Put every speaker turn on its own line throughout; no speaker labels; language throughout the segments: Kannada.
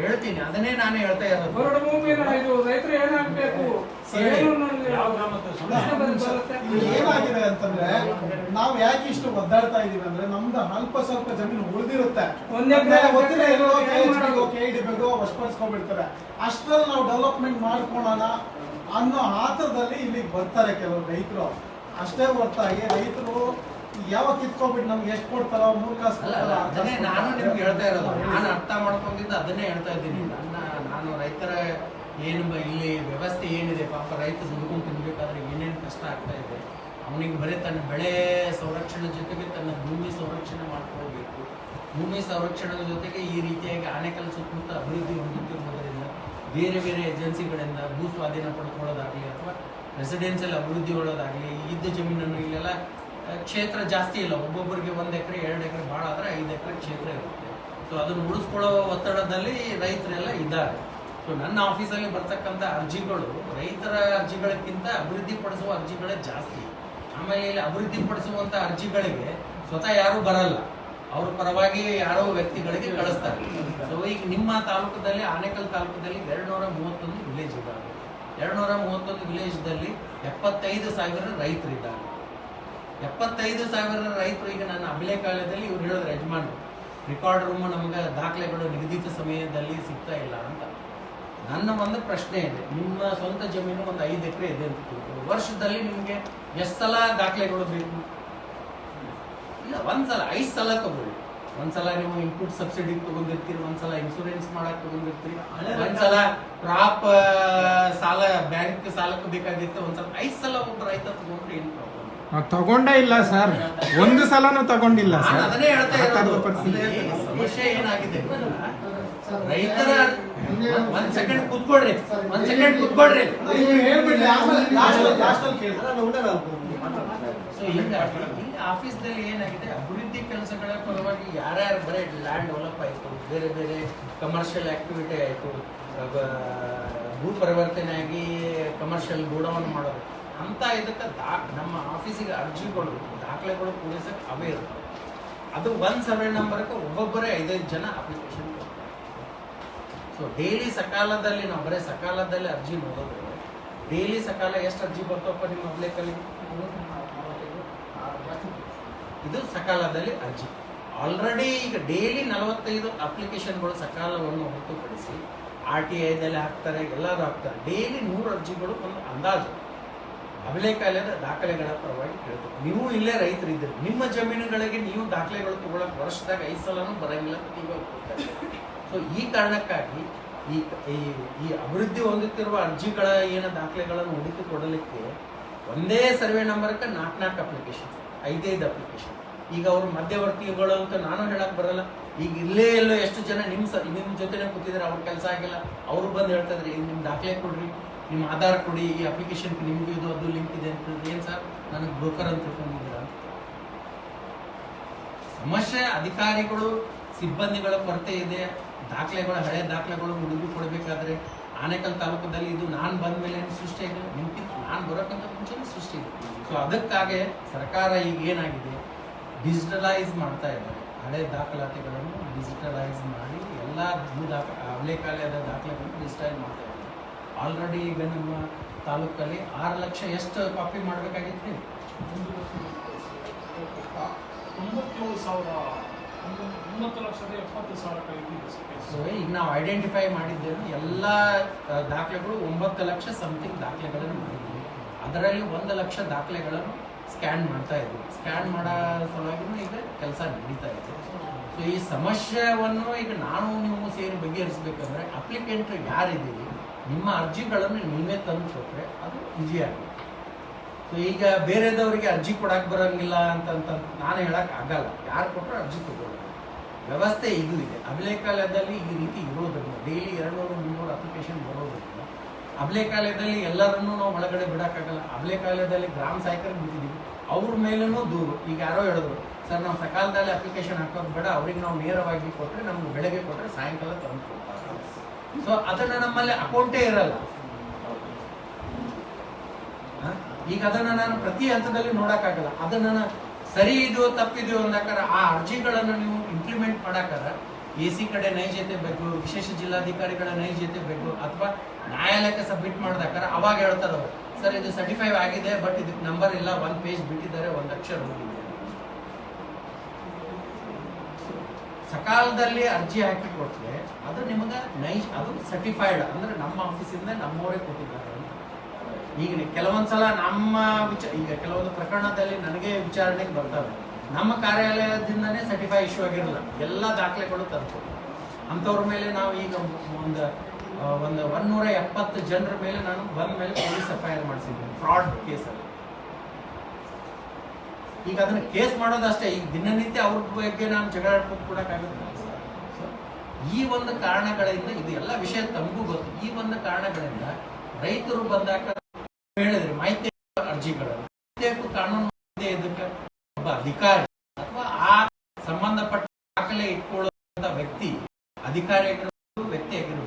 ಹೇಳ್ತೀನಿ ಅದನ್ನೇ ನಾನು ಹೇಳ್ತಾ ಇರೋದು.
ರೈತರು ಏನಾಗ್ಬೇಕು
ಏನಾಗಿದೆ ಅಂತಂದ್ರೆ ನಾವು ಯಾಕೆ ಇಷ್ಟು ಒದ್ದಾಡ್ತಾ ಇದೀವಿ ಅಂದ್ರೆ ನಮ್ದು ಅಲ್ಪ ಸ್ವಲ್ಪ ಜಮೀನು ಉಳಿದಿರುತ್ತೆ.
ಒಂದ್ ಎಕ್ರೆ
ಗೊತ್ತಿಲ್ಲ ಎಲ್ಲೋ
ಏನ್ ಮಾಡೋದು?
ಕೆ ಡಿ ಬೇಕು ವಶಪಡಿಸ್ಕೊಂಡ್ಬಿಡ್ತಾರೆ. ಅಷ್ಟ್ರಲ್ಲಿ ನಾವು ಡೆವಲಪ್ಮೆಂಟ್ ಮಾಡ್ಕೊಳ್ಳೋಣ ಅನ್ನೋ ಆತರದಲ್ಲಿ ಇಲ್ಲಿಗೆ ಬರ್ತಾರೆ ಕೆಲವು ರೈತರು. ಅಷ್ಟೇ ಹೊರತಾಗಿ ರೈತರು ಯಾವಾಗ ಕಿತ್ಕೊಂಡ್ಬಿಟ್ಟು ನಮ್ಗೆ ಎಷ್ಟು ಕೊಡ್ತಾರ ಮೂರ್ ಕಾಸು
ಅದನ್ನೇ ನಾನು ನಿಮ್ಗೆ ಹೇಳ್ತಾ ಇರೋದು. ನಾನು ಅರ್ಥ ಮಾಡ್ಕೊಂಡಿದ್ದ ಅದನ್ನೇ ಹೇಳ್ತಾ ಇದ್ದೀನಿ. ನನ್ನ ನಾನು ರೈತರ ಏನು ಇಲ್ಲಿ ವ್ಯವಸ್ಥೆ ಏನಿದೆ ಪಾಪ ರೈತ ದುಡ್ಕೊಂಡು ತಿನ್ಬೇಕಾದ್ರೆ ಏನೇನು ಕಷ್ಟ ಆಗ್ತಾ ಇದೆ ಅವನಿಗೆ ಬರೀ ತನ್ನ ಬೆಳೆ ಸಂರಕ್ಷಣೆ ಜೊತೆಗೆ ತನ್ನ ಭೂಮಿ ಸಂರಕ್ಷಣೆ ಮಾಡ್ಕೊಳ್ಬೇಕು. ಭೂಮಿ ಸಂರಕ್ಷಣೆ ಜೊತೆಗೆ ಈ ರೀತಿಯಾಗಿ ಆನೆಕಲ್ ಸುತ್ತಮುತ್ತ ಅಭಿವೃದ್ಧಿ ಹೊಂದುತ್ತಿರುವುದರಿಂದ ಬೇರೆ ಬೇರೆ ಏಜೆನ್ಸಿಗಳಿಂದ ಭೂ ಸ್ವಾಧೀನ ಪಡ್ಕೊಳ್ಳೋದಾಗಲಿ ಅಥವಾ ರೆಸಿಡೆನ್ಸಿಯಲ್ ಅಭಿವೃದ್ಧಿ ಒಳ್ಳೋದಾಗಲಿ ಇದ್ದ ಜಮೀನನ್ನು ಇಲ್ಲೆಲ್ಲ ಕ್ಷೇತ್ರ ಜಾಸ್ತಿ ಇಲ್ಲ. ಒಬ್ಬೊಬ್ಬರಿಗೆ ಒಂದು ಎಕರೆ, ಎರಡು ಎಕರೆ ಭಾಳ ಆದರೆ ಐದು ಎಕರೆ ಕ್ಷೇತ್ರ ಇರುತ್ತೆ. ಸೊ ಅದನ್ನು ಉಳಿಸ್ಕೊಳ್ಳೋ ಒತ್ತಡದಲ್ಲಿ ರೈತರೆಲ್ಲ ಇದ್ದಾರೆ. ಸೊ ನನ್ನ ಆಫೀಸಲ್ಲಿ ಬರ್ತಕ್ಕಂಥ ಅರ್ಜಿಗಳು, ರೈತರ ಅರ್ಜಿಗಳಕ್ಕಿಂತ ಅಭಿವೃದ್ಧಿಪಡಿಸುವ ಅರ್ಜಿಗಳೇ ಜಾಸ್ತಿ. ಆಮೇಲೆ ಇಲ್ಲಿ ಅಭಿವೃದ್ಧಿಪಡಿಸುವಂಥ ಅರ್ಜಿಗಳಿಗೆ ಸ್ವತಃ ಯಾರೂ ಬರಲ್ಲ. ಅವ್ರ ಪರವಾಗಿ ಯಾರೋ ವ್ಯಕ್ತಿಗಳಿಗೆ ಕಳಿಸ್ತಾರೆ. ಸೊ ಈಗ ನಿಮ್ಮ ತಾಲೂಕದಲ್ಲಿ, ಆನೇಕಲ್ ತಾಲೂಕದಲ್ಲಿ ಎರಡ್ನೂರ ಮೂವತ್ತೊಂದು ವಿಲೇಜ್ ಇದ್ದಾವೆ ಎರಡ್ನೂರ ಮೂವತ್ತೊಂದು ವಿಲೇಜ್ದಲ್ಲಿ ಎಪ್ಪತ್ತೈದು ಸಾವಿರ ರೈತರಿದ್ದಾರೆ. ಎಪ್ಪತ್ತೈದು ಸಾವಿರ ರೈತರು ಈಗ ನಾನು ನನ್ನ ಅಭಿಲೇಖಾಲಯದಲ್ಲಿ ಇವ್ರು ಹೇಳೋದು ಯಜಮಾನ್ರು ರೆಕಾರ್ಡ್ ರೂಮ್ ನಮ್ಗೆ ದಾಖಲೆಗಳು ನಿಗದಿತ ಸಮಯದಲ್ಲಿ ಸಿಗ್ತಾ ಇಲ್ಲ ಅಂತ. ನನ್ನ ಒಂದು ಪ್ರಶ್ನೆ ಇದೆ ನಿಮ್ಮ ಸ್ವಂತ ಜಮೀನು ಒಂದು ಐದು ಎಕರೆ ಇದೆ ಅಂತ ತಿಳ್ಕೊಳ್ಳಿ. ವರ್ಷದಲ್ಲಿ ನಿಮಗೆ ಎಷ್ಟು ಸಲ ದಾಖಲೆಗಳು ಬೇಕು? ಇಲ್ಲ ಒಂದ್ಸಲ ಐದು ಸಲ ತಗೊಳ್ಳಿ. ಒಂದ್ಸಲ ನೀವು ಇನ್ಪುಟ್ ಸಬ್ಸಿಡಿ ತಗೊಂಡಿರ್ತೀರಿ ಒಂದ್ಸಲ ಇನ್ಶೂರೆನ್ಸ್ ಮಾಡಕ್ ತಗೊಂಡಿರ್ತೀರಿ. ಒಂದ್ಸಲ ಕ್ರಾಪ್ ಸಾಲ ಬ್ಯಾಂಕ್ ಸಾಲಕ್ಕೆ ಬೇಕಾಗಿತ್ತು ಒಂದ್ಸಲ ಐದು ಸಲ ಒಬ್ಬ ರೈತ ತಗೊಂಡ್ರೆ ಏನು ಪ್ರಾಬ್ಲಮ್
ನಾವ್ ತಗೊಂಡೇ ಇಲ್ಲ ಸರ್. ಒಂದು ಸಲನೂ ತಗೊಂಡಿಲ್ಲ ಸರ್.
ಅದನ್ನೇ ಹೇಳ್ತಾ ಇರೋದು. ಸಮಸ್ಯೆ ಏನಾಗಿದೆ? ರೈತರ ಒಂದ್- ಸೆಕೆಂಡ್ ಕೂತ್ಕೊಳ್ರಿ. ಒಂದ್ ಸೆಕೆಂಡ್ ಕೂತ್ಕೊಳ್ರಿ.
ನೀವು ಹೇಳ್ಬಿಡಿ ಆಮೇಲೆ ಲಾಸ್ಟ್ ಲಾಸ್ಟ್ ಅಲ್ಲಿ ಕೇಳಿ
ಸೊ ಹಿಂಗಾಗಿ ಇಲ್ಲಿ ಆಫೀಸ್ದಲ್ಲಿ ಏನಾಗಿದೆ? ಅಭಿವೃದ್ಧಿ ಕೆಲಸಗಳ ಪರವಾಗಿ ಯಾರ್ಯಾರು ಬರೀ ಲ್ಯಾಂಡ್ ಡೆವಲಪ್ ಆಯಿತು ಬೇರೆ ಬೇರೆ ಕಮರ್ಷಿಯಲ್ ಆಕ್ಟಿವಿಟಿ ಆಯಿತು ಭೂ ಪರಿವರ್ತನೆ ಆಗಿ ಕಮರ್ಷಿಯಲ್ ಗೋಡೌನ್ ಮಾಡೋದು. ಅಂತ ಇದಕ್ಕೆ ದಾ ನಮ್ಮ ಆಫೀಸಿಗೆ ಅರ್ಜಿಗಳು ದಾಖಲೆಗಳು ಕೂಡಿಸಕ್ಕೆ ಅವೇ ಇರ್ತವೆ ಅದು ಒಂದು ಸರ್ವೆ ನಂಬರ್ಗೆ ಒಬ್ಬೊಬ್ಬರೇ ಐದೈದು ಜನ ಅಪ್ಲಿಕೇಶನ್ ಸೊ ಡೈಲಿ ಸಕಾಲದಲ್ಲಿ ನಾವು ಬರೀ ಸಕಾಲದಲ್ಲಿ ಅರ್ಜಿ ನೋಡೋದು. ಡೈಲಿ ಸಕಾಲ ಎಷ್ಟು ಅರ್ಜಿ ಬರ್ತಾವಪ್ಪ ನಿಮ್ಮ ಅಪ್ಲೇಕಲ್ಲಿ ಇದು ಸಕಾಲದಲ್ಲಿ ಅರ್ಜಿ. ಆಲ್ರೆಡಿ ಈಗ ಡೈಲಿ ನಲವತ್ತೈದು ಅಪ್ಲಿಕೇಶನ್ಗಳು ಸಕಾಲವನ್ನು ಹೊರತುಪಡಿಸಿ ಆರ್ ಟಿ ಐದಲ್ಲಿ ಹಾಕ್ತಾರೆ ಎಲ್ಲರೂ ಹಾಕ್ತಾರೆ. ಡೈಲಿ ನೂರು ಅರ್ಜಿಗಳು ಒಂದು ಅಂದಾಜು. ಅಭಿಲೇಖಾಲಯದ ದಾಖಲೆಗಳ ಪರವಾಗಿ ಕೇಳ್ತಾರೆ ನೀವು ಇಲ್ಲೇ ರೈತರಿದ್ದೀರಿ. ನಿಮ್ಮ ಜಮೀನುಗಳಿಗೆ ನೀವು ದಾಖಲೆಗಳು ತಗೊಳಕ್ ವರ್ಷದಾಗ ಐದು ಸಲನೂ ಬರಂಗಿಲ್ಲ ಅಂತ ನೀವೇ ಸೊ ಈ ಕಾರಣಕ್ಕಾಗಿ ಈ ಈ- ಈ ಅಭಿವೃದ್ಧಿ ಹೊಂದುತ್ತಿರುವ ಅರ್ಜಿಗಳ ಏನು ದಾಖಲೆಗಳನ್ನು ಹುಡುಕಿ ಕೊಡಲಿಕ್ಕೆ ಒಂದೇ ಸರ್ವೆ ನಂಬರ್ಗೆ ನಾಲ್ಕು ನಾಲ್ಕು ಅಪ್ಲಿಕೇಶನ್ ಐದೈದು ಅಪ್ಲಿಕೇಶನ್ ಈಗ ಅವರು ಮಧ್ಯವರ್ತಿಗಳು ಅಂತ ನಾನು ಹೇಳಕ್ ಬರಲ್ಲ. ಈಗ ಇಲ್ಲೇ ಎಲ್ಲೋ ಎಷ್ಟು ಜನ ನಿಮ್ಮ ಸ ನಿಮ್ಮ ಜೊತೆನೆ ಕೂತಿದ್ರೆ, ಅವ್ರ ಕೆಲಸ ಆಗಿಲ್ಲ. ಅವರು ಬಂದು ಹೇಳ್ತಾ ಇದ್ರೆ ನಿಮ್ಮ ದಾಖಲೆ ಕೊಡ್ರಿ ನಿಮ್ಮ ಆಧಾರ್ ಕೊಡಿ, ಈ ಅಪ್ಲಿಕೇಶನ್ ನಿಮ್ಗೆ ಇದು, ಅದು ಲಿಂಕ್ ಇದೆ ಅಂತ ಏನು ಸರ್? ನನಗೆ ಬ್ರೋಕರ್ ಅಂತ ತಿಳ್ಕೊಂಡಿದ್ದೀರ? ಸಮಸ್ಯೆ, ಅಧಿಕಾರಿಗಳು, ಸಿಬ್ಬಂದಿಗಳ ಕೊರತೆ ಇದೆ. ದಾಖಲೆಗಳು, ಹಳೆ ದಾಖಲೆಗಳು ಹುಡುಗಿ ಕೊಡಬೇಕಾದ್ರೆ ಆನೇಕಲ್ ತಾಲೂಕದಲ್ಲಿ ಇದು ನಾನು ಬಂದ ಮೇಲೆ ಸೃಷ್ಟಿ ಆಗಿಲ್ಲ ನಿಮ್ಗಿಂತ ನಾನು ಬರೋಕ್ಕಿಂತ ಮುಂಚೆ ಸೃಷ್ಟಿ ಇದೆ ಸೊ ಅದಕ್ಕಾಗಿ ಸರ್ಕಾರ ಈಗ ಏನಾಗಿದೆ? ಡಿಜಿಟಲೈಸ್ ಮಾಡ್ತಾ ಇದ್ದಾರೆ. ಹಳೆ ದಾಖಲಾತಿಗಳನ್ನು ಡಿಜಿಟಲೈಸ್ ಮಾಡಿ ಎಲ್ಲ ಭೂ ದಾಖ ಕಾಲದ ದಾಖಲೆಗಳನ್ನು ಡಿಜಿಟಲೈಸ್ ಮಾಡ್ತಾ ಇದ್ದಾರೆ. ಆಲ್ರೆಡಿ ಈಗ ನಮ್ಮ ತಾಲೂಕಲ್ಲಿ ಆರು ಲಕ್ಷ ಎಷ್ಟು ಕಾಪಿ ಮಾಡಬೇಕಾಗಿತ್ತು
ತೊಂಬತ್ತೇಳು ಸಾವಿರ ಒಂದು- ಒಂಬತ್ತು ಲಕ್ಷದ ಎಪ್ಪತ್ತು ಸಾವಿರ
ಸೊ ಈಗ ನಾವು ಐಡೆಂಟಿಫೈ ಮಾಡಿದ್ದೇವೆ ಎಲ್ಲ ದಾಖಲೆಗಳು ಒಂಬತ್ತು ಲಕ್ಷ ಸಮಥಿಂಗ್ ದಾಖಲೆಗಳನ್ನು ಮಾಡಿದ್ದೀವಿ. ಅದರಲ್ಲಿ ಒಂದು ಲಕ್ಷ ದಾಖಲೆಗಳನ್ನು ಸ್ಕ್ಯಾನ್ ಮಾಡ್ತಾ ಇದ್ವಿ. ಸ್ಕ್ಯಾನ್ ಮಾಡೋ ಸಲುವಾಗಿನೂ ಈಗ ಕೆಲಸ ನಡೀತಾ ಇದೆ. ಸೊ ಈ ಸಮಸ್ಯೆಯನ್ನು ಈಗ ನಾನು ನೀವು ಸೇರಿ ಬಗೆಹರಿಸಬೇಕಂದ್ರೆ ಅಪ್ಲಿಕೆಂಟ್ ಯಾರಿದ್ದೀರಿ, ನಿಮ್ಮ ಅರ್ಜಿಗಳನ್ನು ನೀವೇ ತಂದು ಕೊಟ್ಟರೆ ಅದು ಈಜಿ ಆಗುತ್ತೆ. ಸೊ ಈಗ ಬೇರೆದವರಿಗೆ ಅರ್ಜಿ ಕೊಡಕ್ಕೆ ಬರೋಂಗಿಲ್ಲ ಅಂತ ಅಂತ ನಾನು ಹೇಳಕ್ ಆಗಲ್ಲ. ಯಾರು ಕೊಟ್ಟರು ಅರ್ಜಿ ತಗೊಳ್ಳಿ ವ್ಯವಸ್ಥೆ ಇದು ಇದೆ. ಅಭಿಲೇಖಾಲಯದಲ್ಲಿ ಈ ರೀತಿ ಇರೋದ್ರಿಂದ, ಡೈಲಿ ಎರಡುನೂರು, ಮುನ್ನೂರು ಅಪ್ಲಿಕೇಶನ್ ಬರೋದ್ರಿಂದ ಅಭಿಲೇಖಾಲಯದಲ್ಲಿ ಎಲ್ಲರನ್ನೂ ನಾವು ಒಳಗಡೆ ಬಿಡಕ್ಕಾಗಲ್ಲ. ಕಾಲದಲ್ಲಿ ಗ್ರಾಮ ಸಹಾಯಕರು ಬಿದ್ದಿದ್ದೀವಿ ಅವ್ರ ಮೇಲೂ ದೂರು. ಈಗ ಯಾರೋ ಹೇಳಿದ್ರು, ಸರ್, ನಾವು ಸಕಾಲದಲ್ಲಿ ಅಪ್ಲಿಕೇಶನ್ ಹಾಕೋದು ಬೇಡ. ಅವ್ರಿಗೆ ನಾವು ನೇರವಾಗಿ ಕೊಟ್ಟರೆ ನಮ್ಗೆ ಬೆಳಗ್ಗೆ ಕೊಟ್ಟರೆ ಸಾಯಂಕಾಲ ತಂದು ಕೊಡ್ತಾರೆ. ಸೊ ಅದನ್ನು ನಮ್ಮಲ್ಲಿ ಅಕೌಂಟೇ ಇರಲ್ಲ? ಈಗ ಅದನ್ನು ನಾನು ಪ್ರತಿ ಹಂತದಲ್ಲಿ ನೋಡೋಕ್ಕಾಗಲ್ಲ. ಅದನ್ನ ನಾನು ಸರಿ ಇದೆಯೋ ತಪ್ಪಿದೆಯೋ ಅಂದಾಕಾರ ಆ ಅರ್ಜಿಗಳನ್ನು ನೀವು ಇಂಪ್ಲಿಮೆಂಟ್ ಮಾಡಾಕಾರ ಎ ಸಿ ಕಡೆ ನೈಜತೆ ಬೇಕು, ವಿಶೇಷ ಜಿಲ್ಲಾಧಿಕಾರಿಗಳ ನೈಜತೆ ಬೇಕು ಅಥವಾ ನ್ಯಾಯಾಲಯಕ್ಕೆ ಸಬ್ಮಿಟ್ ಮಾಡಿದಾಕಾರ ಅವಾಗ ಹೇಳ್ತಾರೆ ಸರ್, ಇದು ಸರ್ಟಿಫೈ ಆಗಿದೆ ಬಟ್ ಇದಕ್ಕೆ ನಂಬರ್ ಇಲ್ಲ, ಒಂದು ಪೇಜ್ ಬಿಟ್ಟಿದ್ದಾರೆ, ಒಂದು ಅಕ್ಷರ ಹೋಗಿದೆ ಸಕಾಲದಲ್ಲಿ ಅರ್ಜಿ ಹಾಕಿ ಕೊಟ್ಟರೆ ಅದು ನಿಮಗೆ ನೈಜ್, ಅದು ಸರ್ಟಿಫೈಡ್ ಅಂದ್ರೆ ನಮ್ಮ ಆಫೀಸಿಂದ ನಮ್ಮವರೇ ಕೊಟ್ಟಿದ್ದಾರೆ ಈಗ ಕೆಲವೊಂದ್ಸಲ ನಮ್ಮ ವಿಚ, ಈಗ ಕೆಲವೊಂದು ಪ್ರಕರಣದಲ್ಲಿ ನನಗೆ ವಿಚಾರಣೆಗೆ ಬರ್ತವೆ. ನಮ್ಮ ಕಾರ್ಯಾಲಯದಿಂದನೇ ಸರ್ಟಿಫೈ ಇಶ್ಯೂ ಆಗಿರಲ್ಲ. ಎಲ್ಲ ದಾಖಲೆಗಳು ತರ್ತವೆ ಅಂಥವ್ರ ಮೇಲೆ ನಾವು ಈಗ ಒಂದು ಒಂದು ಒನ್ನೂರ ಎಪ್ಪತ್ತು ಜನರ ಮೇಲೆ ನಾನು ಬಂದ ಮೇಲೆ ಪೊಲೀಸ್ ಎಫ್ ಐ ಆರ್ ಮಾಡಿಸಿದ್ದೀನಿ ಫ್ರಾಡ್ ಕೇಸಲ್ಲಿ. ಈಗ ಅದನ್ನು ಕೇಸ್ ಮಾಡೋದಷ್ಟೇ ಈಗ ದಿನನಿತ್ಯ ಅವ್ರ ಬಗ್ಗೆ ನಾನು ಜಗಳ ಆಡ್ಕೊಂಡು ಕೊಡಕ್ಕಾಗುತ್ತೆ So, ಈ ಒಂದು ಕಾರಣಗಳಿಂದ ಇದು ಎಲ್ಲ ವಿಷಯ ತಮಗೂ ಗೊತ್ತು. ಈ ಒಂದು ಕಾರಣಗಳಿಂದ ರೈತರು ಬಂದಾಗ ಹೇಳಿದ್ರೆ ಮಾಹಿತಿ ಅರ್ಜಿಗಳು ಮಾಹಿತಿ ಹಕ್ಕು ಕಾನೂನು ಇದೆ ಇದಕ್ಕೆ ಒಬ್ಬ ಅಧಿಕಾರಿ ಅಥವಾ ಆ ಸಂಬಂಧಪಟ್ಟ ದಾಖಲೆ ಇಟ್ಕೊಳ್ಳುವಂತ ವ್ಯಕ್ತಿ ಅಧಿಕಾರಿ ಆಗಿರ್ಬೋದು ವ್ಯಕ್ತಿ ಆಗಿರ್ಬೋದು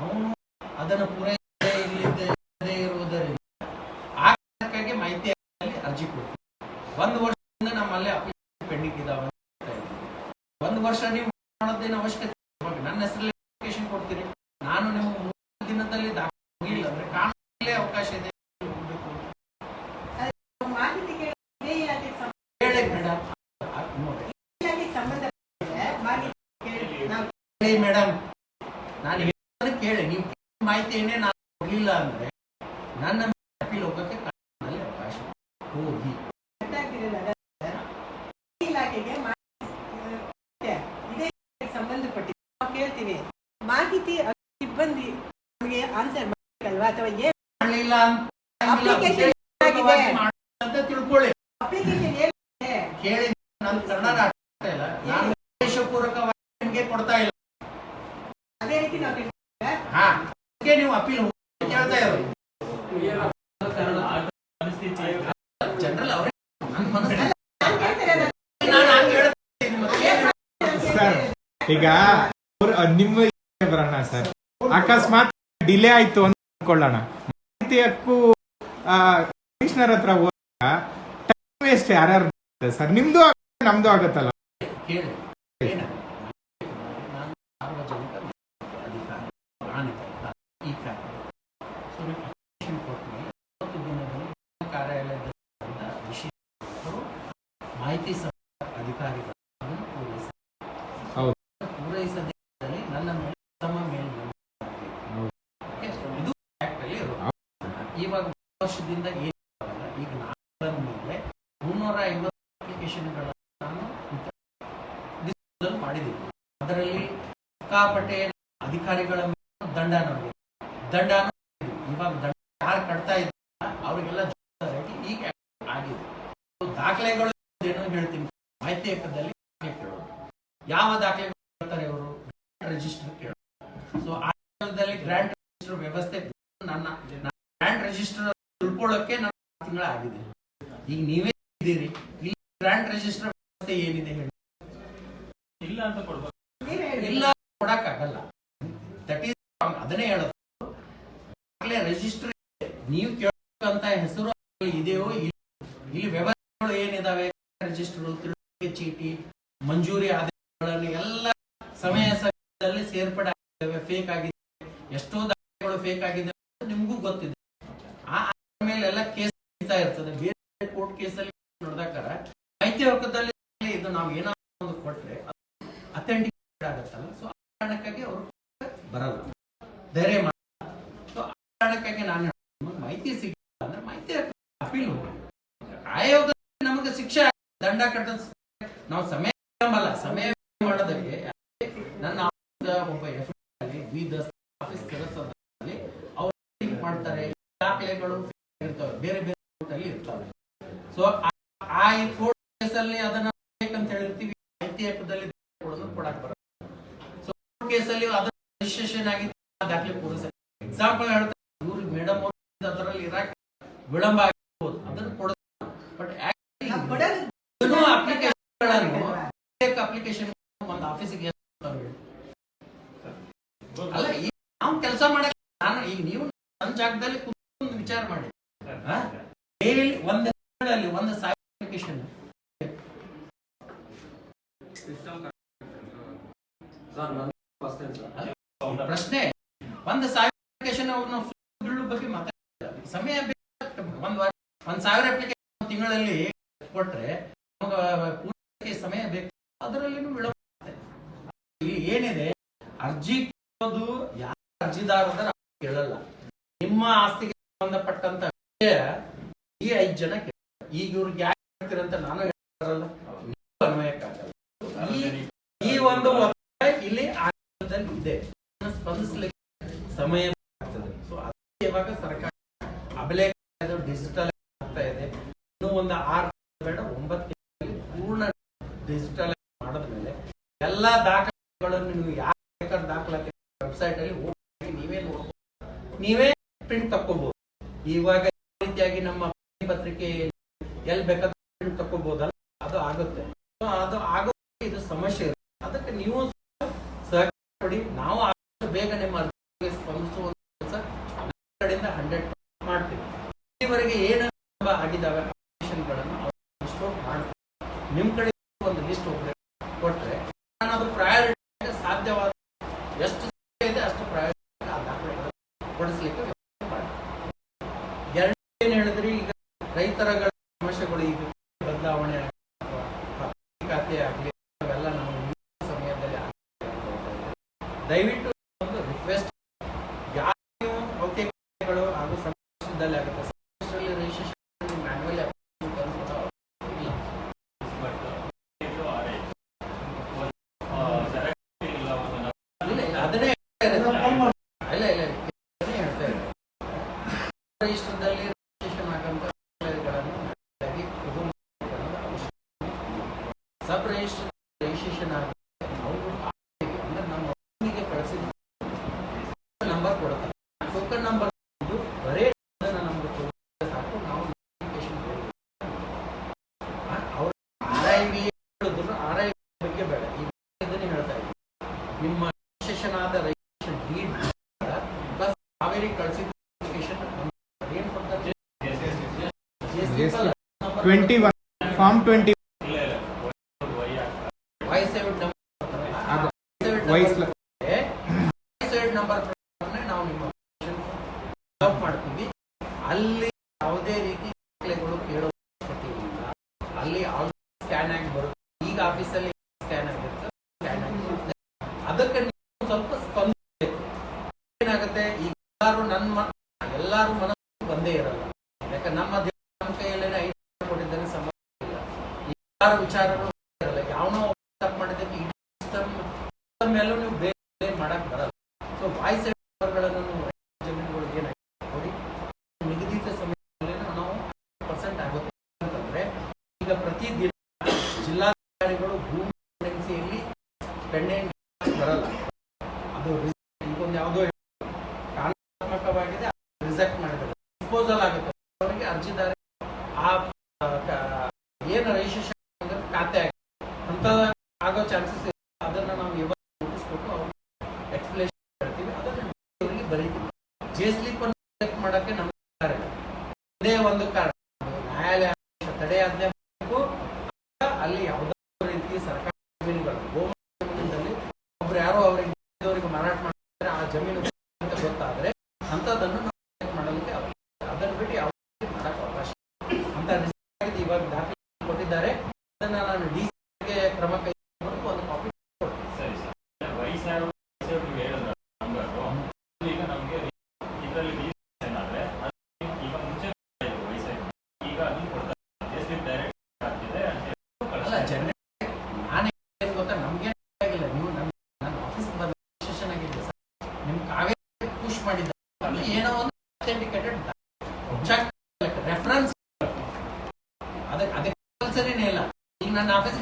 ಅವನು ಅದನ್ನು ಪೂರೈಸದೇ ಇಲ್ಲದೆ ಇರುವುದರಿಂದ ಆ ಕಾರಣಕ್ಕಾಗಿ ಮಾಹಿತಿ ಹಕ್ಕಿನಲ್ಲಿ ಅರ್ಜಿ ಕೊಡ್ತೀವಿ ಒಂದು ವರ್ಷದಿಂದ ನಮ್ಮಲ್ಲಿ ಅಪ್ಲಿಕೇಶನ್ ಪೆಂಡಿಂಗ್ ಇದಾವೆ ಒಂದು ವರ್ಷ ನೀವು ಮಾಡೋದೇನು ಅವಶ್ಯಕತೆ ನನ್ನ ಹೆಸರಲ್ಲಿ ಅಪ್ಲಿಕೇಶನ್ ಕೊಡ್ತೀರಿ. ನಾನು ನಿಮಗೆ ಮೂರು ದಿನದಲ್ಲಿ ದಾಖಲೆ ಮುಗಿಲ್ಲ ಅಂದ್ರೆ ಕಾನೂನಲ್ಲಿ ಅವಕಾಶ ಇದೆ. ಮೇಡಮ್ ನಾನು ಕೇಳಿ ನೀವು ಮಾಹಿತಿ ಏನೇ ನಾನು ಕೊಡ್ಲಿಲ್ಲ ಅಂದ್ರೆ ನನ್ನ ಅಪೀಲ್ ಹೋಗಕ್ಕೆ ಕಾನೂನಲ್ಲಿ ಅವಕಾಶ ಹೋಗಿ
ಗೊತ್ತಾಗ್ತಿರಲಿಲ್ಲ ಅದೇ ಸರ್. ಈ ಇಲಾಖೆಗೆ ಮಾಹಿತಿ ಇದೆ. ಇದೇ ಇಲಾಖೆಗೆ ಸಂಬಂಧಪಟ್ಟಿದೆ ನಾವು ಕೇಳ್ತೀವಿ ಮಾಹಿತಿ ಸಿಬ್ಬಂದಿ ನಮಗೆ ಆನ್ಸರ್ ಮಾಡಲ್ವಾ ಅಥವಾ ಏನ್
ಮಾಡಲಿಲ್ಲ. ಅಂತ ತಿಳ್ಕೊಳ್ಳಿ.
ಅಪ್ಲಿಕೇಶನ್ ಏನಿದೆ
ಕೇಳಿ ನನ್ನ ಕನ್ನಡ ಅರ್ಥ ಇಲ್ಲ. ನಾನು ಉದ್ದೇಶಪೂರ್ವಕವಾಗಿ ನಿಮಗೆ ಕೊಡ್ತಾ ಇಲ್ಲ.
ಅದೇ ರೀತಿ ನಾವು ತಿಳ್ಕೊಂಡ್ರೆ.
ಹಾ ಅದಕ್ಕೆ ನೀವು ಅಪೀಲ್ ಕೇಳ್ತಾ ಇರೋದು. ಜನರಲ್ ಅವರೇ ನನ್ನ ಮನಸ್ಸಲ್ಲಿ
ನಾನ್ ಕೇಳ್ತಿರೋದು
ನಾನು ಹಂಗೆ ಹೇಳ್ತೀನಿ.
ಸರ್ ಈಗ ನಿಮ್ಮ ಬರೋಣ ಸರ್. ಅಕಸ್ಮಾತ್ ಡಿಲೇ ಆಯ್ತು ಅಂತ ಅನ್ಕೊಳ್ಳೋಣ. ಮಾಹಿತಿ ಹಕ್ಕು ಕಮಿಷನರ್ ಹತ್ರ ಹೋದಾಗ ಟೈಮ್ ವೇಸ್ಟ್ ಯಾರ್ಯಾರು ಸರ್? ನಿಮ್ದು ನಮ್ದು ಆಗುತ್ತಲ್ಲ
ಕೇಳಿ ಏನು? ನಾನು ಸಾರ್ವಜನಿಕ ಅಧಿಕಾರಿ ನಾನೇ ಈ ಕಾರ್ಯ ಸೊ ನೀವು application ಕೊಟ್ಮೇಲೆ ಇಪ್ಪತ್ತು ದಿನದಲ್ಲಿ ನಿಮ್ಮ ಕಾರ್ಯಾಲಯದಲ್ಲಿ ಬಂದ ವಿಷಯಗಳು ಮಾಹಿತಿ ಸಂಬಂಧ ಅಧಿಕಾರಿಗಳು ಅದನ್ನು ಪೂರೈಸ
ಹೌದು.
ಪೂರೈಸದೇ ಇದ್ದಲ್ಲಿ ನನ್ನ ಮೇಲೆ ತಮ್ಮ ಮೇಲೆ
ಹೌದು.
ಇದು act ಅಲ್ಲಿ ಇರೋದು. ಇವಾಗ ವರ್ಷದಿಂದ ಏನಾಗಲ್ಲ ಈಗ ನಾನು ಬಂದ ಮೇಲೆ ಮುನ್ನೂರ ಐವತ್ತು ಅಪ್ಲಿಕೇಶನ್ಗಳನ್ನು ನಾನು ಡಿಸ್ಪೋಸಲ್ ಮಾಡಿದ್ದೀವಿ ಅದರಲ್ಲಿ ಸಿಕ್ಕಾಪಟ್ಟೆ ಅಧಿಕಾರಿಗಳ ದಂಡ ದಂಡ ಇವಾಗ ದಂಡ ಯಾರು ಕಟ್ತಾ ಇದ್ದ ಅವರಿಗೆಲ್ಲ ಈಗ ಆಗಿದೆ. ದಾಖಲೆಗಳು ಏನೋ ಹೇಳ್ತೀನಿ. ಮಾಹಿತಿ ಏಕದಲ್ಲಿ ಯಾವ ದಾಖಲೆಗಳು ಹೇಳ್ತಾರೆ ಇವರು? ರಿಜಿಸ್ಟರ್ ಕೇಳೋದು. ಸೊ ಆ ಕಾಲದಲ್ಲಿ ಗ್ರ್ಯಾಂಡ್ ರಿಜಿಸ್ಟರ್ ವ್ಯವಸ್ಥೆ ನನ್ನ ಗ್ರ್ಯಾಂಡ್ ರಿಜಿಸ್ಟರ್ ತಿಳ್ಕೊಳ್ಳೋಕೆ ನನ್ನ ತಿಂಗಳ ಆಗಿದೆ. ಈಗ ನೀವೇ ಇದ್ದೀರಿ. ಇಲ್ಲಿ ಗ್ರ್ಯಾಂಡ್ ರಿಜಿಸ್ಟರ್ ವ್ಯವಸ್ಥೆ ಏನಿದೆ ಹೇಳಿ.
ಇಲ್ಲ ಅಂತ ಕೊಡ್ಬೋದು
ಕೊಡಕ್ಕಾಗಲ್ಲ ದಟ್ ಈಸ್ ಅದನ್ನೇ ಹೇಳೋದು. ರಿಜಿಸ್ಟರ್ ನೀವು ಕೇಳಬೇಕಂತ ಹೆಸರು ಇದೆಯೋ ಇಲ್ಲ. ವ್ಯವಸ್ಥೆಗಳು ಏನಿದಾವೆ? ರಿಜಿಸ್ಟರ್ ಚೀಟಿ, ಮಂಜೂರಿ ಆದೇಶಗಳನ್ನು ಎಲ್ಲ ಸಮಯ ಸಮಯದಲ್ಲಿ ಸೇರ್ಪಡೆ ಆಗಿದ್ದಾವೆ ಫೇಕ್ ಆಗಿದೆ ಎಷ್ಟೋ ದಾಖಲೆಗಳು ಫೇಕ್ ಆಗಿದೆ ನಿಮಗೂ ಗೊತ್ತಿದೆ. ಆ ಮೇಲೆ ಕೇಸ್ ಇರ್ತದೆ. ಬೇರೆ ಕೋರ್ಟ್ ಕೇಸಲ್ಲಿ ನೋಡಿದಾಗ ಮಾಹಿತಿ ಇದು ನಾವು ಏನಾದ್ರು ಒಂದು ಕೊಟ್ರೆ ಅಥೆಂಟಿಕೇಟ್ ಆಗತ್ತಲ್ಲ ಸೊ ಆ ಕಾರಣಕ್ಕಾಗಿ ಅವರು ಬರಲ್ಲ ಧೈರ್ಯ ಮಾಡಿ ಸೊ ಆ ಕಾರಣಕ್ಕಾಗಿ ನಾನು ಹೇಳ್ತೀನಿ, ನಿಮಗೆ ಮಾಹಿತಿ ಸಿಗ ಅಂದ್ರೆ ಮಾಹಿತಿ ಅಪೀಲ್ ಆಯೋಗ ನಮಗೆ ಶಿಕ್ಷೆ ದಂಡ ಕಟ್ಟ ನಾವು ಸಮಯ ಅಲ್ಲ ಸಮಯ ಮಾಡೋದಕ್ಕೆ ನನ್ನ ಒಬ್ಬ ಎಫ್ ಅಲ್ಲಿ ವಿ ದಸ್ ಆಫೀಸ್ ಕೆಲಸದಲ್ಲಿ ಅವ್ರು ಮಾಡ್ತಾರೆ. ದಾಖಲೆಗಳು ಇರ್ತವೆ. ಬೇರೆ ಬೇರೆ ಕೋರ್ಟಲ್ಲಿ ಅಲ್ಲಿ ಇರ್ತವೆ. ಸೊ ಆ ಈ ಕೋರ್ಟ್ ಕೇಸಲ್ಲಿ ಅದನ್ನ ಬೇಕಂತ ಹೇಳಿರ್ತೀವಿ. ಮಾಹಿತಿ ಹಕ್ಕದಲ್ಲಿ ಕೊಡಕ್ ಬರಲ್ಲ. ಸೊ ಕೋರ್ಟ್ ಕೇಸಲ್ಲಿ ಅದನ್ನ ರಿಜಿಸ್ಟ್ರೇಷನ್ ಆಗಿ ದಾಖಲೆ ಪೂರೈಸ ಎಕ್ಸಾಂಪಲ್ ಹೇಳ್ತಾರೆ ಮೇಡಮ್ ಮೇಡಮ್ ಅದರಲ್ಲಿ ಇರಕ್ಕೆ ವಿಳಂಬ ಆಗಿರ್ಬೋದು. ಅದನ್ನ ಕೊಡೋದು ಬಟ್ ಅಪ್ಲಿಕೇಶನ್ ಒಂದು ಆಫೀಸಿಗೆ ಅಲ್ಲ ಈಗ ನಾವು ಕೆಲಸ ಮಾಡಕ್ ನಾನು ಈಗ ನೀವು ನನ್ನ ಜಾಗದಲ್ಲಿ ಕುತ್ಕೊಂಡು ವಿಚಾರ ಮಾಡಿ. ಡೈಲಿ ಒಂದು ಸಾವಿರ ಅಪ್ಲಿಕೇಶನ್ ಪ್ರಶ್ನೆ. ಒಂದು ಸಾವಿರ ಅಪ್ಲಿಕೇಶನ್ ಅವ್ರನ್ನ ಫುಲ್ ಬಗ್ಗೆ ಮಾತಾಡ್ತಾರೆ ಸಮಯ ಒಂದ್ ವಾರ, ಒಂದ್ ಸಾವಿರ ಅಪ್ಲಿಕೇಶನ್ ತಿಂಗಳಲ್ಲಿ ಕೊಟ್ರೆ ಪೂರ್ತಿ ಸಮಯ ಬೇಕು. ಅದರಲ್ಲಿನೂ ವಿಳಂಬ ಏನಿದೆ? ಅರ್ಜಿ ಕೊಡೋದು ಯಾರ ಅರ್ಜಿದಾರರ ಕೇಳಲ್ಲ. ನಿಮ್ಮ ಆಸ್ತಿಗೆ ಸಂಬಂಧಪಟ್ಟಂತ ಈ ಐದ್ ಜನ. ಈಗ ಇವ್ರಿಗೆ ಯಾಕೆ ಹೇಳ್ತೀರಂತ ನಾನು ಹೇಳ್ತಾರಲ್ಲ. ನೀವು ಅನ್ವಯಕ್ಕಾಗಲ್ಲ. ಈ ಒಂದು ಒತ್ತಾಯ ಇಲ್ಲಿ ಆಡಳಿತದಲ್ಲಿ ಇದೆ ಅದನ್ನ ಸ್ಪಂದಿಸ್ಲಿಕ್ಕೆ ಸಮಯ ಆಗ್ತದೆ ಸೊ ಅದಕ್ಕೆ ಇವಾಗ ಸರ್ಕಾರ ಅಬಲೆ ಡಿಜಿಟಲ್ ಆಗ್ತಾ ಇದೆ ಇನ್ನೂ ಒಂದು ಆರು ಬೇಡ ಒಂಬತ್ತು ತಿಂಗಳಲ್ಲಿ ಪೂರ್ಣ ಡಿಜಿಟಲ್ ಮಾಡಿದ ಮೇಲೆ ಎಲ್ಲಾ ದಾಖಲೆಗಳನ್ನು ನೀವು ಯಾರು ದಾಖಲಾತಿ ವೆಬ್ಸೈಟ್ ಅಲ್ಲಿ ಹೋಗಿ ನೀವೇ ನೋಡ್ಬೋದು. ನೀವೇ ಪ್ರಿಂಟ್ ತಕ್ಕೋಬಹುದು ಇವಾಗ ರೀತಿಯಾಗಿ ನಮ್ಮ ಪತ್ರಿಕೆ ಎಲ್ಲಿ ಬೇಕಾದ್ರೆ ಪ್ರಿಂಟ್ ತಕ್ಕೋಬಹುದಲ್ಲ ಅದು ಆಗುತ್ತೆ ಸೊ ಅದು ಆಗೋ ಇದು ಸಮಸ್ಯೆ ಇರುತ್ತೆ ಅದಕ್ಕೆ ನೀವು ಸಹಕಾರ ಕೊಡಿ ನಾವು ಆದಷ್ಟು ಬೇಗ ನಿಮ್ಮ ಅರ್ಜಿಗೆ ಸ್ಪಂದಿಸುವ ಕೆಲಸ ನಮ್ಮ ಕಡೆಯಿಂದ ಹಂಡ್ರೆಡ್ ಮಾಡ್ತೀವಿ ಇಲ್ಲಿವರೆಗೆ ಏನು ಆಗಿದ್ದಾವೆ ಅಪ್ಲಿಕೇಶನ್ಗಳನ್ನು ಲಿಸ್ಟ್ ಮಾಡ್ತೀವಿ ನಿಮ್ಮ ಕಡೆ ಒಂದು ಲಿಸ್ಟ್ ಒಬ್ಬರೇ ಕೊಟ್ರೆ ನಾನು ಅದು ಪ್ರಯಾರಿಟಿ ಸಾಧ್ಯವಾದ ಎಷ್ಟು ಸಾಧ್ಯ ಇದೆ ಅಷ್ಟು ಪ್ರಯೋಜನ ಕೊಡಿಸ್ಲಿಕ್ಕೆ ಎರಡು ಏನು ಹೇಳಿದ್ರಿ ಈಗ ರೈತರಗಳ ಸಮಸ್ಯೆಗಳು ಈಗ ಬದಲಾವಣೆ ಆಗ್ಲಿ ಅಥವಾ ಖಾತೆ ಆಗಲಿ ಅವೆಲ್ಲ ನಾವು ಈ ಸಮಯದಲ್ಲಿ ಆಗ್ಲಿ ಅಂತ ಹೇಳ್ತಾ ಇದ್ದೀವಿ. ದಯವಿಟ್ಟು ಒಂದು ರಿಕ್ವೆಸ್ಟ್ ಯಾರು ನೀವು ಔದ್ಯೋಗಿಕಗಳು ಹಾಗೂ ಸಂಘದಲ್ಲಿ ಆಗುತ್ತೆ ಸಂಘದಲ್ಲಿ ರಿಜಿಸ್ಟ್ರೇಷನ್ ಮ್ಯಾನ್ಯುವಲ್ ಇಲ್ಲ ಇಲ್ಲ ಇಲ್ಲ, ಅದನ್ನೇ ಹೇಳ್ತಾ ಇರೋದು. ಇಲ್ಲ ಇಲ್ಲ ಅದನ್ನೇ ಹೇಳ್ತಾ ಇರೋದು. ರಿಜಿಸ್ಟರ್ದಲ್ಲಿ ರಿಜಿಸ್ಟ್ರೇಷನ್ ಆಗಂತ ದಾಖಲೆಗಳನ್ನು ಮ್ಯಾನ್ಯುವಲ್ ಆಗಿ ಇದು ಮಾಡೋದು ಅವಶ್ಯಕ ಇಲ್ಲ. ಸಬ್ ರಿಜಿಸ್ಟರ್ ರಿಜಿಸ್ಟ್ರೇಷನ್ ಆಗುತ್ತೆ ಅವರು ಅಂದ್ರೆ ನಮ್ಮ ಮಗನಿಗೆ ಕಳಿಸಿದ ನಂಬರ್ ಕೊಡ್ತಾರೆ ಟೋಕನ್ ನಂಬರ್ ಬರೇ ಅದನ್ನ ನಮ್ಗೆ ಕೊಟ್ರೆ ಸಾಕು ನಾವು notification ಕೊಡ್ತೀವಿ. ಆ, ಅವ್ರು ಆರ್ ಐ ವಿ ಹೇಳಿದ್ರು ಆರ್ ಬಗ್ಗೆ ಬೇಡ. ಈಗ ಇದನ್ನೇ ಹೇಳ್ತಾ ಇದ್ದೀನಿ. ನಿಮ್ಮ ರಿಜಿಸ್ಟ್ರೇಷನ್ ಆದ ರಿಜಿಸ್ಟ್ರೇಷನ್ ಡೀಡ್ ಪ್ಲಸ್ ಕಾವೇರಿ ಕಳಿಸಿದ.
Twenty one form twenty
voice number ID number ನಾವು ನಿಮ್ಮ ಮಾಡ್ತೀವಿ. ಅಲ್ಲಿ ಯಾವುದೇ ರೀತಿ ದಾಖಲೆಗಳು ಕೇಳೋ ಅಲ್ಲಿ ಸ್ಕ್ಯಾನ್ ಆಗಿ ಬರುತ್ತೆ. ಈಗ ಆಫೀಸಲ್ಲಿ ಸ್ಕ್ಯಾನ್ ಆಗಿರುತ್ತೆ ಸ್ಕ್ಯಾನ್ ಆಗಿ ಬರುತ್ತೆ ಅದಕ್ಕೆ ಸ್ವಲ್ಪ ಸ್ಪಂದಿಸಬೇಕು ಏನಾಗುತ್ತೆ? ಈಗ ಎಲ್ಲರೂ ನನ್ನ ಎಲ್ಲರೂ ಮನಸ್ಸು ಬಂದೇ ಇರಲ್ಲ. ಯಾಕಂದ್ರೆ ನಮ್ಮ ನಮ್ಮ ಕೈಯಲ್ಲೇ ಐದು ಕೊಟ್ಟಿದ್ದಾನೆ ಸಂಬಂಧ ಇಲ್ಲ. ಎಲ್ಲರ ವಿಚಾರಗಳು ಇರಲ್ಲ. ಯಾವನೋ ತಪ್ಪು ಮಾಡಿದ್ದಕ್ಕೆ ಇಡೀ ಮೇಲೂ ನೀವು ಬೇರೆ ಮಾಡಕ್ ಬರಲ್ಲ. ಸೊ ವಾಯ್ಸ್ಗಳನ್ನು ಜಮೀನುಗಳಿಗೆ ಏನಾಗಿದೆ ನೋಡಿ. ನಿಗದಿತ ಸಮಯದಲ್ಲಿ ನಾವು ಪರ್ಸೆಂಟ್ ಆಗುತ್ತೆ. ಅಂತಂದ್ರೆ ಈಗ ಪ್ರತಿ ದಿನ ಜಿಲ್ಲಾಧಿಕಾರಿಗಳು ಭೂಮಿ ಏಜೆನ್ಸಿಯಲ್ಲಿ ಪೆಂಡೆಂಟ್ ಬರಲ್ಲ ಅದು ರಿ- ಈಗೊಂದು ಯಾವುದೋ ಕಾನೂನಾತ್ಮಕವಾಗಿದೆ ರಿಜೆಕ್ಟ್ ಮಾಡಿದ್ದಾರೆ ಡಿಸ್ಪೋಸಲ್ ಆಗುತ್ತೆ ಅರ್ಜಿದಾರ ಆ ಏನು ರಿಜಿಸ್ಟ್ರೇಷನ್ ಖಾತೆ ಆಗಿದೆ. ಅಂತ ಆಗೋ ಚಾನ್ಸಸ್ ಅದನ್ನ ನಾವು ಇವಾಗ ಅವ್ರಿಗೆ ಎಕ್ಸ್ಪ್ಲೇಷನ್ ಹೇಳ್ತೀವಿ. ಅದನ್ನ ಅವರಿಗೆ ಬರೀತೀವಿ. ಜೆ ಸ್ಲಿಪ್ ಅನ್ನು ಚೆಕ್ ಮಾಡೋಕ್ಕೆ ನಮ್ಗೆ ಕಾರಣ. ಇದೇ ಒಂದು ಕಾರಣ. ನ್ಯಾಯಾಲಯ ತಡೆ ಮಾಡಬೇಕು. ಅಲ್ಲಿ ಯಾವುದೇ ರೀತಿ ಸರ್ಕಾರ ಜಮೀನುಗಳು ಗೋಮಾಳ ಜಮೀನಿನಲ್ಲಿ ಒಬ್ರು ಯಾರೋ ಅವರಿಗೆ ಅವರಿಗೆ ಮಾರಾಟ ಮಾಡ್ತಾರೆ ಆ ಜಮೀನು ಅಂತ ಗೊತ್ತಾದ್ರೆ ಅಂತದನ್ನು ನಾವು check ಮಾಡಲಿಕ್ಕೆ ಅವಕಾಶ ಇಲ್ಲ. ಅದನ್ನ ಬಿಟ್ಟು ಯಾವ ರೀತಿ ಮಾಡಕ್ಕೆ ಅವಕಾಶ ಇಲ್ಲ. ಅಂತ decision ಆಗಿದೆ. ಇವಾಗ ದಾಖಲೆ ಕೊಟ್ಟಿದ್ದಾರೆ ಅದನ್ನ ನಾನು ಡಿ ಗೆ ಕ್ರಮ ಕೈಗೊಂಡು ಒಂದು ಕಾಪಿ
ಸರಿ ಸರ್ ವಯಸ್ಸಾರು ನೀವು ಹೇಳಿದ್ರ ನಂಬರು ಈಗ ನಮಗೆ ಇದರಲ್ಲಿ ರಿಜಿಸ್ಟ್ರೇಷನ್ ಆದ್ರೆ ಅದು ಈಗ ಮುಂಚೆ ವಯಸ್ಸಾಗಿ ಈಗ ಅದನ್ನು ಕೊಡ್ತಾರೆ ಎಷ್ಟು ಡೈರೆಕ್ಟ್ ಆಗ್ತಿದೆ ಅಂತ ಹೇಳಿ
ಅಲ್ಲ
ಕಳಿಸ್ತಾರೆ.
ಜನರೇ ನಾನು ಏನು ಗೊತ್ತಾ ನಮ್ಗೆ ಆಗಿಲ್ಲ ನೀವು ನನ್ನ ನನ್ನ ಆಫೀಸ್ ಬಂದ ರಿಜಿಸ್ಟ್ರೇಷನ್ ಆಗಿದೆ ಸರ್ ನಿಮ್ ಕಾವೇರಿ ಪುಷ್ ಮಾಡಿದ್ದಾರೆ ಅಲ್ಲಿ ಏನೋ ಒಂದು ಅಥೆಂಟಿಕೇಟೆಡ್ ಚೆಕ್ ರೆಫರೆನ್ಸ್ ಅದಕ್ಕೆ ಅದಕ್ಕೆ ಕಂಪಲ್ಸರಿನೇ ಇಲ್ಲ. ಈಗ ನನ್ನ ಆಫೀಸ್